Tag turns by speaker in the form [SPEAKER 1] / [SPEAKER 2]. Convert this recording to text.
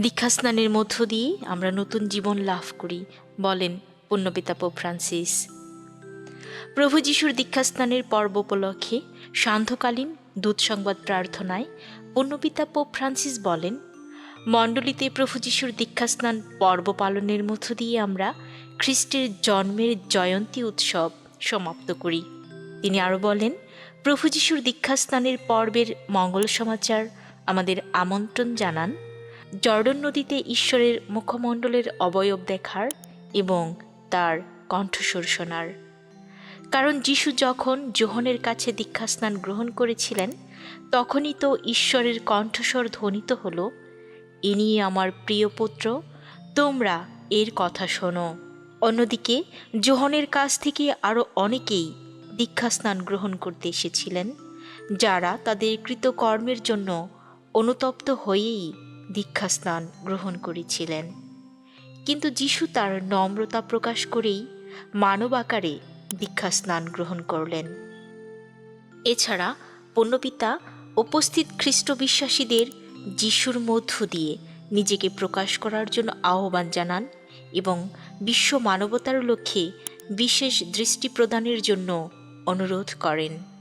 [SPEAKER 1] দীক্ষাস্নানের মধ্য দিয়ে আমরা নতুন জীবন লাভ করি, বলেন পুণ্যপিতা পোপ ফ্রান্সিস। প্রভু যিশুর দীক্ষাস্নানের পর্ব উপলক্ষে সান্ধ্যকালীন দূত সংবাদ প্রার্থনায় পুণ্যপিতা পোপ ফ্রান্সিস বলেন, মণ্ডলীতে প্রভু যিশুর দীক্ষাস্নান পর্ব পালনের মধ্য দিয়ে আমরা খ্রিস্টের জন্মের জয়ন্তী উৎসব সমাপ্ত করি। তিনি আরও বলেন, প্রভু যিশুর দীক্ষাস্নানের পর্বের মঙ্গল সমাচার আমাদের আমন্ত্রণ জানান জর্ডন নদীতে ঈশ্বরের মুখমণ্ডলের অবয়ব দেখার এবং তার কণ্ঠস্বর শোনার। কারণ যিশু যখন জোহনের কাছে দীক্ষাস্নান গ্রহণ করেছিলেন, তখনই তো ঈশ্বরের কণ্ঠস্বর ধ্বনিত হলো ইনি আমার প্রিয় পুত্র, তোমরা এর কথা শোনো। অন্যদিকে, জোহনের কাছ থেকে আরও অনেকেই দীক্ষাস্নান গ্রহণ করতে এসেছিলেন, যারা তাদের কৃতকর্মের জন্য অনুতপ্ত হয়েই দীক্ষাস্নান গ্রহণ করেছিলেন। কিন্তু যিশু তার নম্রতা প্রকাশ করেই মানব আকারে দীক্ষাস্নান গ্রহণ করলেন। এছাড়া পণ্যপিতা উপস্থিত খ্রিস্ট বিশ্বাসীদের যিশুর মধ্য দিয়ে নিজেকে প্রকাশ করার জন্য আহ্বান জানান এবং বিশ্ব মানবতার লক্ষ্যে বিশেষ দৃষ্টি প্রদানের জন্য অনুরোধ করেন।